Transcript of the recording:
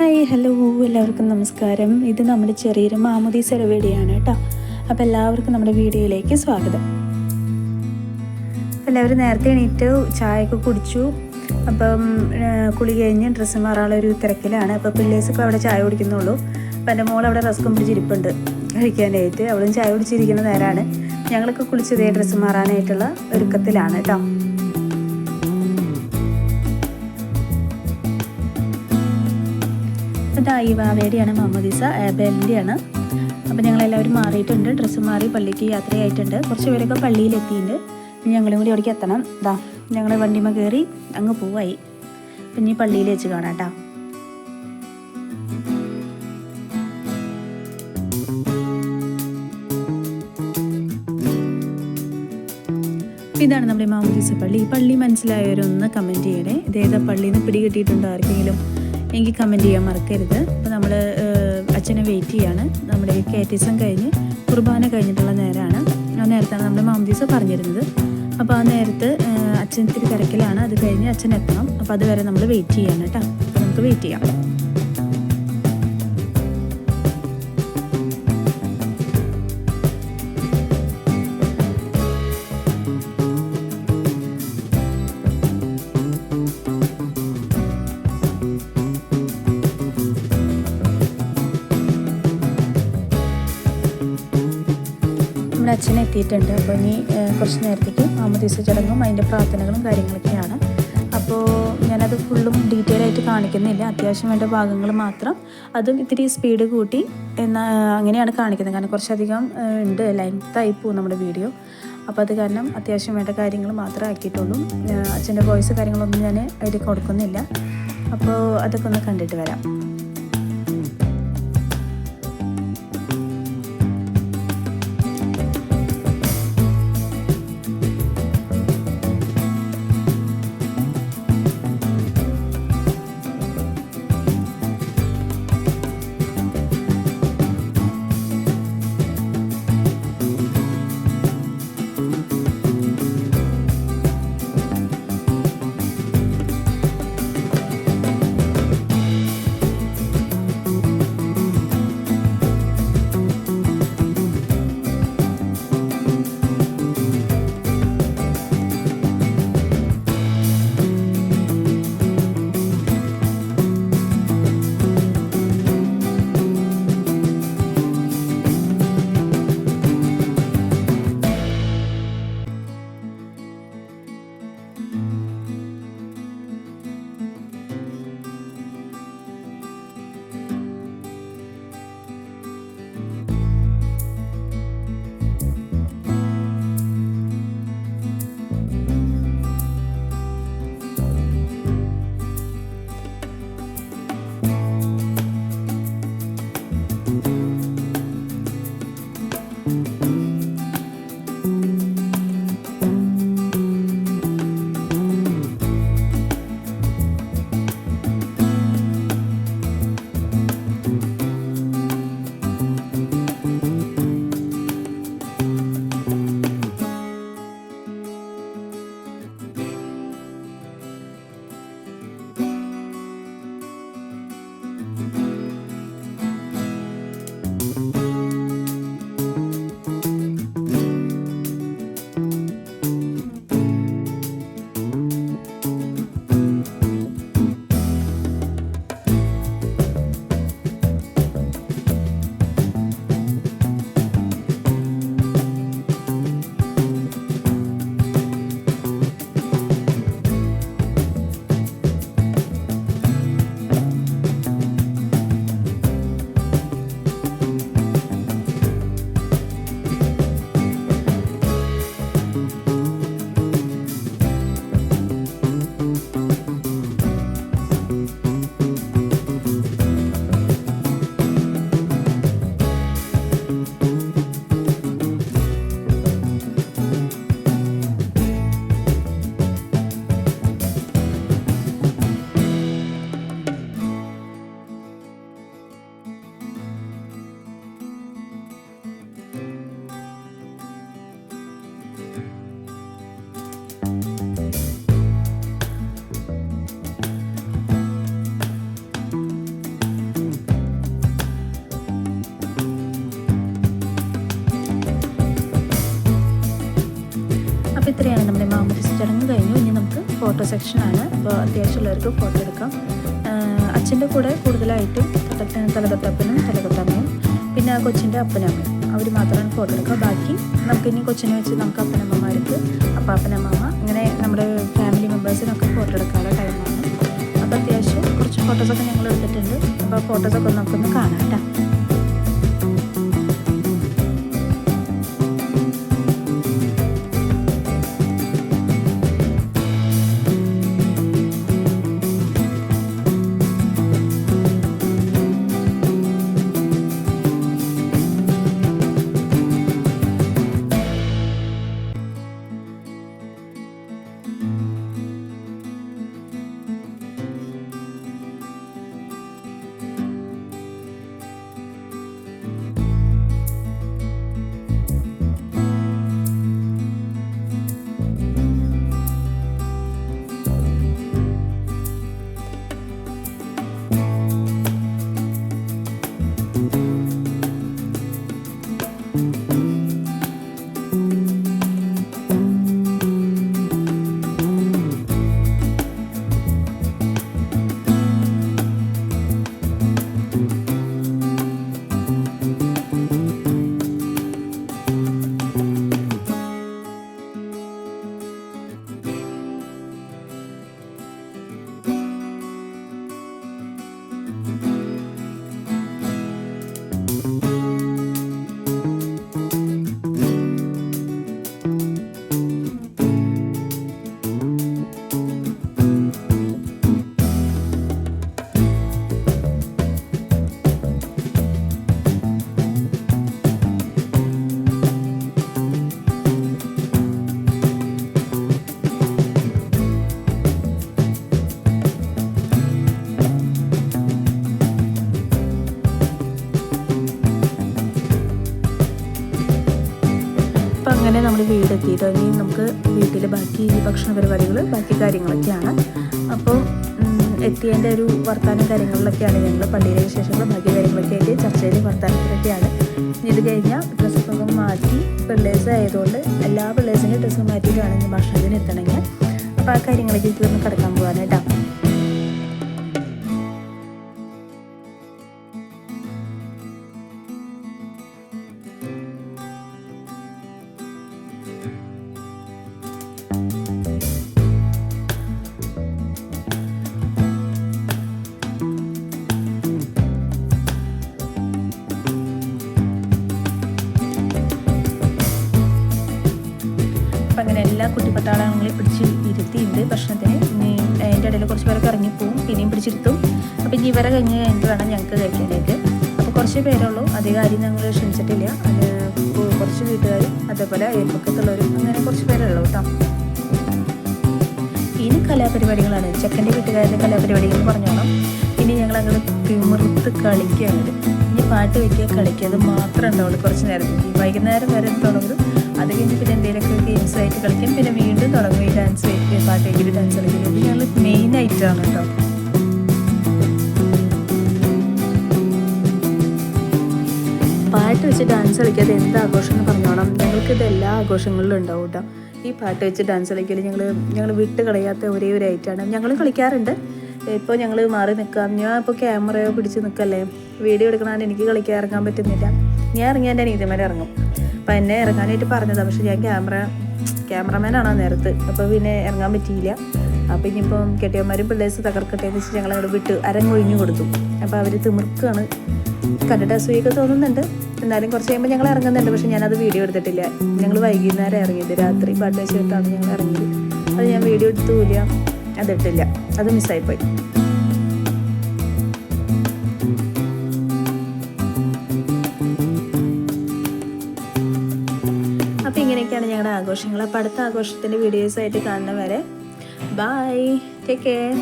Hi hello എല്ലാവർക്കും നമസ്കാരം. ഇത് നമ്മുടെ ചെറിയൊരു മാമുദി സെറവേടിയാണ് കേട്ടോ. അപ്പോൾ എല്ലാവർക്കും നമ്മുടെ വീഡിയോയിലേക്ക് സ്വാഗതം. എല്ലാവരും നേരത്തെ എണീറ്റ് ചായയൊക്കെ കുടിച്ചു. അപ്പം കുളി കഴിഞ്ഞ് ഡ്രസ്സ് മാറാനുള്ള ഒരു തിരക്കിലാണ്. അപ്പോൾ പിള്ളേഴ്സൊക്കെ അവിടെ ചായ കുടിക്കുന്നുള്ളൂ. അപ്പം എന്റെ മോൾ അവിടെ റസ്ക്കും പിടിച്ചിരിപ്പുണ്ട് കഴിക്കാനായിട്ട്. അവളും ചായ കുടിച്ചിരിക്കുന്ന നേരമാണ് ഞങ്ങളൊക്കെ കുളിച്ചതേ ഡ്രസ്സ് മാറാനായിട്ടുള്ള ഒരുക്കത്തിലാണ് കേട്ടോ. ഈ വാവേടിയാണ് മുഹമ്മദീസ ആബേലിന്റെയാണ് അപ്പോൾ ഞങ്ങളെല്ലാവരും മാറിയിട്ടുണ്ട്. ഡ്രസ്സ് മാറി പള്ളിക്ക് യാത്രയായിട്ടുണ്ട്. കുറച്ച് പേരൊക്കെ പള്ളിയിലെത്തിയിട്ടുണ്ട്. ഞങ്ങളും കൂടി അവിടേക്ക് എത്തണം. ഇതാ ഞങ്ങൾ വണ്ടിമ കയറി അങ്ങ് പോവായി. പിന്നെ പള്ളിയിൽ വെച്ച് കാണാം കേട്ടോ. ഇതാണ് നമ്മുടെ മാമുദീസ പള്ളി. ഈ പള്ളി മനസ്സിലായവരൊന്ന് കമന്റ് ചെയ്യണേ. ഇതേതാ പള്ളിയിൽ നിന്ന് പിടികിട്ടിയിട്ടുണ്ടോ ആർക്കെങ്കിലും? എങ്കിൽ കമന്റ് ചെയ്യാൻ മറക്കരുത്. അപ്പോൾ നമ്മൾ അച്ഛനെ വെയിറ്റ് ചെയ്യാണ്. നമ്മുടെ കേറ്റിസം കഴിഞ്ഞ് കുർബാന കഴിഞ്ഞിട്ടുള്ള നേരമാണ് ആ നേരത്താണ് നമ്മുടെ മാമദീസ പറഞ്ഞിരുന്നത്. അപ്പോൾ ആ നേരത്ത് അച്ഛൻ ഇത്തിരി തിരക്കിലാണ്. അത് കഴിഞ്ഞ് അച്ഛൻ എത്തണം. അപ്പോൾ അതുവരെ നമ്മൾ വെയിറ്റ് ചെയ്യാണ് കേട്ടോ. അപ്പോൾ നമുക്ക് വെയിറ്റ് ചെയ്യാം. അച്ഛൻ എത്തിയിട്ടുണ്ട് അപ്പോൾ ഇനി കുറച്ച് നേരത്തേക്ക് മാമദീസ ചടങ്ങും അതിന്റെ പ്രാർത്ഥനകളും കാര്യങ്ങളൊക്കെയാണ്. അപ്പോൾ ഞാനത് ഫുള്ളും ഡീറ്റെയിൽ ആയിട്ട് കാണിക്കുന്നില്ല. അത്യാവശ്യം വേണ്ട ഭാഗങ്ങൾ മാത്രം. അതും ഇത്തിരി സ്പീഡ് കൂട്ടി എന്നാ അങ്ങനെയാണ് കാണിക്കുന്നത്. കാരണം കുറച്ചധികം ഉണ്ട്. ലെങ്ത്തായി പോകും നമ്മുടെ വീഡിയോ അപ്പോൾ അത് കാരണം അത്യാവശ്യം വേണ്ട കാര്യങ്ങൾ മാത്രം ആക്കിയിട്ടുള്ളൂ. അച്ഛന്റെ വോയിസ് കാര്യങ്ങളൊന്നും ഞാൻ അതിൽ കൊടുക്കുന്നില്ല അപ്പോൾ അതൊക്കെ ഒന്ന് കണ്ടിട്ട് വരാം. അപ്പോൾ ഇത്രയാണ് നമ്മുടെ മാമോദിസ ചടങ്ങ് കഴിഞ്ഞു. ഇനി നമുക്ക് ഫോട്ടോ സെക്ഷനാണ് അപ്പോൾ അത്യാവശ്യമുള്ളവർക്ക് ഫോട്ടോ എടുക്കാം. അച്ഛന്റെ കൂടെ കൂടുതലായിട്ടും തലകത്തപ്പനും തലകത്തമ്മയും പിന്നെ കൊച്ചിന്റെ അപ്പനമ്മയും. അവർ മാത്രമാണ് ഫോട്ടോ എടുക്കുക. ബാക്കി നമുക്ക് ഇനി കൊച്ചിനെ വെച്ച് നമുക്ക് അപ്പനമ്മമാർക്ക് അപ്പാപ്പനമ്മ അങ്ങനെ നമ്മുടെ ഫാമിലി മെമ്പേഴ്സിനൊക്കെ ഫോട്ടോ എടുക്കാനുള്ള ടൈമാണ് അപ്പോൾ അത്യാവശ്യം കുറച്ച് ഫോട്ടോസൊക്കെ ഞങ്ങൾ എടുത്തിട്ടുണ്ട്. അപ്പോൾ ഫോട്ടോസൊക്കെ നമുക്കൊന്ന് കാണാം കേട്ടോ. അങ്ങനെ നമ്മൾ വീടെത്തിയിട്ട് ഇനി നമുക്ക് വീട്ടിൽ ബാക്കി ഭക്ഷണ പരിപാടികൾ ബാക്കി കാര്യങ്ങളൊക്കെയാണ്. അപ്പോൾ എത്തിയതിന്റെ ഒരു വർത്തമാനം കാര്യങ്ങളിലൊക്കെയാണ് ഞങ്ങൾ പള്ളിയിലെ വിശേഷങ്ങൾ ബാക്കി കാര്യങ്ങളൊക്കെ ആയിട്ട് ചർച്ചയിൽ വർത്തമാനത്തിലൊക്കെയാണ് ഇത് കഴിഞ്ഞാൽ ഡ്രസ്സൊക്കെ മാറ്റി പിള്ളേഴ്സ് ആയതുകൊണ്ട് എല്ലാ പിള്ളേഴ്സിന്റെ ഡ്രസ്സ് മാറ്റിയിട്ടാണ് ഭക്ഷണത്തിന് എത്തണമെങ്കിൽ അപ്പോൾ ആ കാര്യങ്ങളൊക്കെ ഒന്ന് കിടക്കാൻ പോകാനായിട്ടാണ് കുട്ടിപ്പട്ടാളങ്ങളെയും പിടിച്ച് ഇരുത്തിയിട്ടുണ്ട്. ഭക്ഷണത്തിന് ഇനി അതിന്റെ ഇടയിൽ കുറച്ച് പേരൊക്കെ ഇറങ്ങിപ്പോവും. പിന്നെയും പിടിച്ചിരുത്തും. അപ്പോൾ ഇനി ഇവരെ കഴിഞ്ഞ് കഴിഞ്ഞിട്ട് വേണം ഞങ്ങൾക്ക് കഴിക്കാനായിട്ട്. അപ്പോൾ കുറച്ച് പേരുള്ളൂ അധികം ആരും ഞങ്ങൾ ക്ഷണിച്ചിട്ടില്ല. അത് കുറച്ച് വീട്ടുകാർ അതേപോലെ അയൽപ്പക്കത്തുള്ളവരും അങ്ങനെ കുറച്ച് പേരുള്ളൂ കേട്ടോ. ഇനി കലാപരിപാടികളാണ്. ചെക്കന്റെ വീട്ടുകാരുടെ കലാപരിപാടികൾ എന്ന് പറഞ്ഞോളാം. ഇനി ഞങ്ങൾ അങ്ങനെ തിമിർത്ത് കളിക്കുകയാണ്. ഇനി പാട്ട് വയ്ക്കുക കളിക്കുക. അത് മാത്രമേ ഉണ്ടാവുള്ളൂ കുറച്ച് നേരത്തേക്ക്. വൈകുന്നേരം വരെ തുടങ്ങും അത് കഴിഞ്ഞ് പിന്നെ എന്തെങ്കിലുമൊക്കെ ഗെയിംസ് ആയിട്ട് കളിക്കും പിന്നെ വീണ്ടും തുടങ്ങും ഈ ഡാൻസ് വയ്ക്കുക പാട്ട് വയ്ക്കുക ഡാൻസ് കളിക്കുന്നത് ഞങ്ങൾ മെയിൻ ആയിട്ടാണ് കേട്ടോ. പാട്ട് വെച്ച് ഡാൻസ് കളിക്കാതെ എന്ത് ആഘോഷം എന്ന് പറഞ്ഞോണം ഞങ്ങൾക്ക് ഇത് എല്ലാ ആഘോഷങ്ങളിലും ഉണ്ടാവും കേട്ടോ. ഈ പാട്ട് വെച്ച് ഡാൻസ് കളിക്കൽ ഞങ്ങൾ ഞങ്ങൾ വിട്ട് കളയാത്ത ഒരേ ഒരു ഐറ്റാണ് ഞങ്ങൾ കളിക്കാറുണ്ട്. ഇപ്പോൾ ഞങ്ങൾ മാറി നിൽക്കാം ഞാൻ ഇപ്പോൾ ക്യാമറയോ പിടിച്ച് നിൽക്കല്ലേ വീഡിയോ എടുക്കണമെന്ന് എനിക്ക് കളിക്കാൻ ഇറങ്ങാൻ പറ്റുന്നില്ല. ഞാൻ ഇറങ്ങിയാൽ എന്റെ നീതിമാരെ ഇറങ്ങും. അപ്പം എന്നെ ഇറങ്ങാനായിട്ട് പറഞ്ഞതാണ് പക്ഷേ ഞാൻ ക്യാമറ ക്യാമറമാനാണ് നേരത്ത്. അപ്പോൾ പിന്നെ ഇറങ്ങാൻ പറ്റിയില്ല. അപ്പോൾ ഇനിയിപ്പം കെട്ടിയന്മാരും പിള്ളേഴ്സ് തകർക്കട്ടെ എന്ന് വെച്ച് ഞങ്ങൾ അവിടെ വിട്ട് അരങ്ങൊഴിഞ്ഞു കൊടുത്തു. അപ്പോൾ അവർ തിമിർക്കാണ്. കണ്ടിട്ട് അസൂയൊക്കെ തോന്നുന്നുണ്ട്. എന്നാലും കുറച്ച് കഴിയുമ്പോൾ ഞങ്ങൾ ഇറങ്ങുന്നുണ്ട്. പക്ഷെ ഞാനത് വീഡിയോ എടുത്തിട്ടില്ല. ഞങ്ങൾ വൈകുന്നേരം ഇറങ്ങിയത് രാത്രി പാട്ട് വെച്ചിട്ടാണ് ഞങ്ങൾ ഇറങ്ങിയത്. അത് ഞാൻ വീഡിയോ എടുത്തുമില്ല അതിട്ടില്ല അത് മിസ്സായിപ്പോയി ഞങ്ങളുടെ ആഘോഷങ്ങൾ അപ്പോൾ അടുത്ത ആഘോഷത്തിന്റെ വീഡിയോസായിട്ട് കാണുന്നവരെ. Bye take care